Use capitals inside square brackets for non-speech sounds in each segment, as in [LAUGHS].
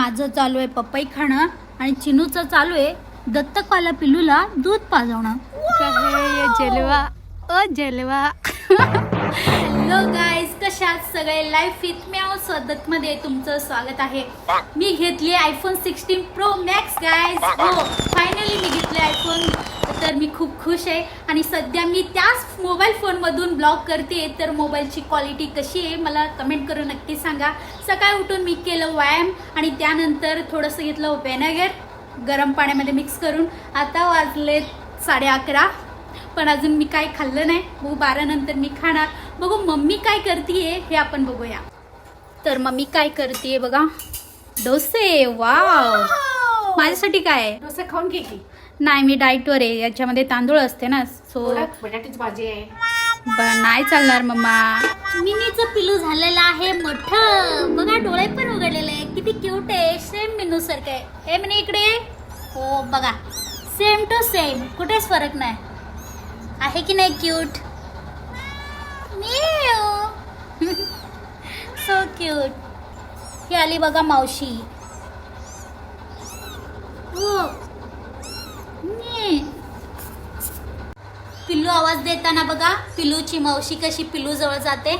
माझं चालू आहे पपई खाणं आणि चिनूचं चालू आहे दत्तकवाला पिल्लूला दूध पाजवणं. जलवा. ओ जलवा. हॅलो गाईज कशात सगळे? लाईफ विथ म्यावमध्ये तुमचं स्वागत आहे. मी घेतली iPhone sixteen Pro Max guys हो फायनली मी घेतले आयफोन तर मी खूप खुश आहे. आणि सध्या मी त्याच मोबाईल फोनमधून ब्लॉग करते. तर मोबाईलची क्वालिटी कशी आहे मला कमेंट करून नक्की सांगा. सकाळी उठून मी केलं व्यायाम आणि त्यानंतर थोडंसं घेतलं व्हेनेगर गरम पाण्यामध्ये मिक्स करून. आता वाजले साडे अकरा. पण अजून मी काय खाल्लं नाही. बघू बारा नंतर मी खाणार. बघू मम्मी काय करतीये हे आपण बघूया. तर मम्मी काय करते बघा. डोसे वाव. माझ्यासाठी काय आहे? डोसा खाऊन घे की. नाही मी डाईटवर आहे. याच्यामध्ये तांदूळ असते ना सो बटाट्याची भाजी आहे. ब- नाही चालणार मम्मा. मिनीचं पिलू झालेलं आहे मोठं. बघा डोळे पण उघडलेले आहे किती क्यूट आहे. सेम मिनू सारखं आहे. हे मिनी इकडे हो बघा. सेम टू सेम कुठेच फरक नाही. आहे की नाही क्यूट सो क्यूट ही आली बघा मावशी. हो. नी. पिल्लू आवाज देताना बघा पिल्लूची मावशी कशी पिल्लू जवळ जाते.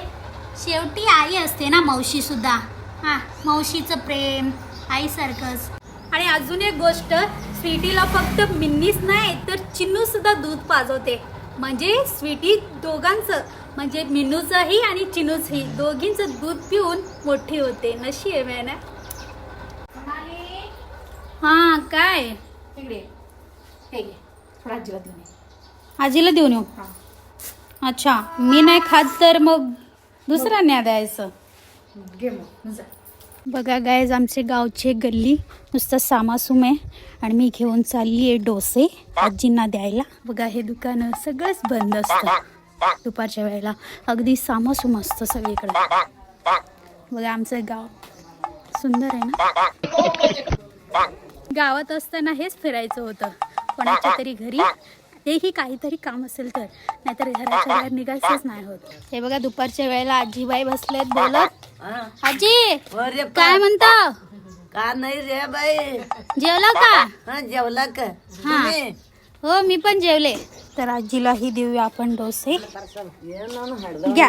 शेवटी आई असते ना मावशी सुद्धा. हा मावशीचं प्रेम आईसारखंच. आणि अजून एक गोष्ट स्वीटीला फक्त मिन्नीच नाही तर चिन्नू सुद्धा दूध पाजवते. म्हणजे स्वीटी दोघांचं म्हणजे मिन्नूचंही आणि चिनूचंही दोघींचं दूध पिऊन मोठी होते. नशी आहे मॅना हा काय. हे घे. थोडा आजीला देऊन ये. आजीला देऊन येऊ? हा. अच्छा मी नाही खात तर मग दुसरा न्या द्यायचं. घे मग जा. बघा गायज आमचे गावचे गल्ली नुसतं सामासूम आहे. आणि मी घेऊन चालली आहे डोसे आजींना द्यायला. बघा हे दुकान सगळंच बंद असतं. दुपारच्या वेळेला अगदी सामासूम असतं सगळीकडे. बघा आमचं गाव सुंदर आहे ना? [LAUGHS] गावात असताना हेच फिरायचं होतं. कोणाच्या तरी घरी तेही काहीतरी काम असेल तर. नाहीतर घराच्या बाहेर निघायचंच नाही होत. हे बघा दुपारच्या वेळेला आजी बाई बसलेत बोलत. आजी काय म्हणता? का नाही रे बाई? जेवला का? जेवला का? हो. मी पण जेवले. तर आजीलाही देऊया आपण डोसे. घ्या.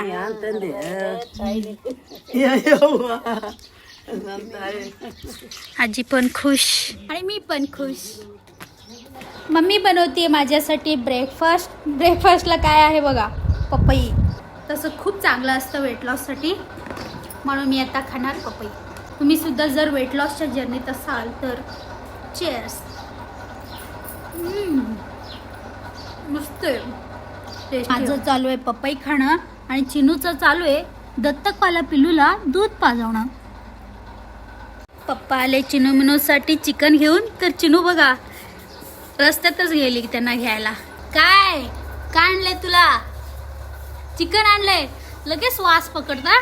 आजी पण खुश. आणि मी पण खुश. मम्मी बनवते माझ्यासाठी ब्रेकफास्ट ब्रेकफास्टला काय आहे बघा? पपई. तसं खूप चांगलं असतं वेट लॉससाठी म्हणून मी आता खाणार पपई. तुम्ही सुद्धा जर वेट लॉसच्या जर्नीत असाल तर. चेअर्स मस्त माझं चालू आहे पपई खाणं आणि चिनूचं चालू आहे दत्तकवाला पिल्लूला दूध पाजवणं. पप्पा आले चिनू मिनूसाठी चिकन घेऊन. तर चिनू बघा रस्त्यातच गेली त्यांना घ्यायला. काय? काय आणलंय तुला? चिकन आणलंय. लगेच वास पकडता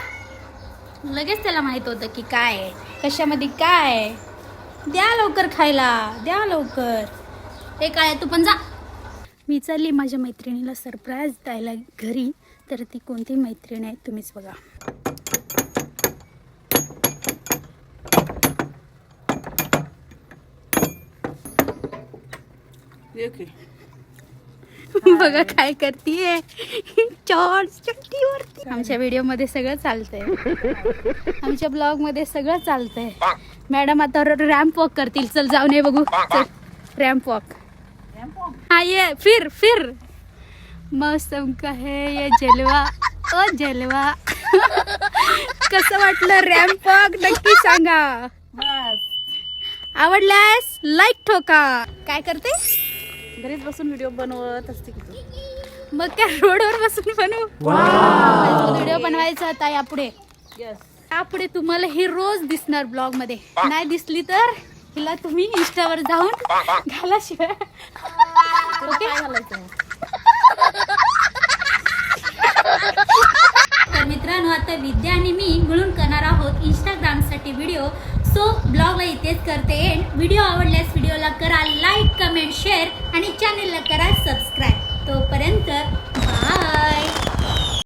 लगेच त्याला माहीत होतं की काय कशामध्ये काय द्या लवकर खायला. द्या लवकर. हे काय तू पण जा. मी चालली माझ्या मैत्रिणीला सरप्राईज द्यायला घरी. तर ती कोणती मैत्रीण आहे तुम्हीच बघा. [LAUGHS] बघा काय करतीये चट्टीवरती आमच्या व्हिडिओमध्ये सगळं चालतंय. आमच्या ब्लॉगमध्ये सगळं चालतंय. मॅडम आता रॅम्प वॉक करतील. चल जाऊन ये बघू. रॅम्प वॉक हा ये. फिर फिर. मस्त का है ये जलवा. ओ जलवा. [LAUGHS] कसं वाटलं रॅम्प वॉक नक्की सांगा. बस. आवडल्यास लाईक ठोका. काय करते? घरीच बसून व्हिडिओ बनवत असते की तू? मग काय रोडवर बसून बनवू. व्हिडिओ बनवायचा होता यापुढे यस यापुढे तुम्हाला ही रोज दिसणार ब्लॉगमध्ये नाही दिसली तर हिला तुम्ही इंस्टावर जाऊन घाला शिवाय. ओके? तर मित्रांनो आता विद्या आणि मी मिळून करणार आहोत इंस्टाग्रामसाठी व्हिडिओ सो ब्लॉगला इथेच करते एंड व्हिडिओ आवडल्यास व्हिडिओला करा लाईक कमेंट शेअर आणि चॅनेलला करा सबस्क्राईब तोपर्यंत बाय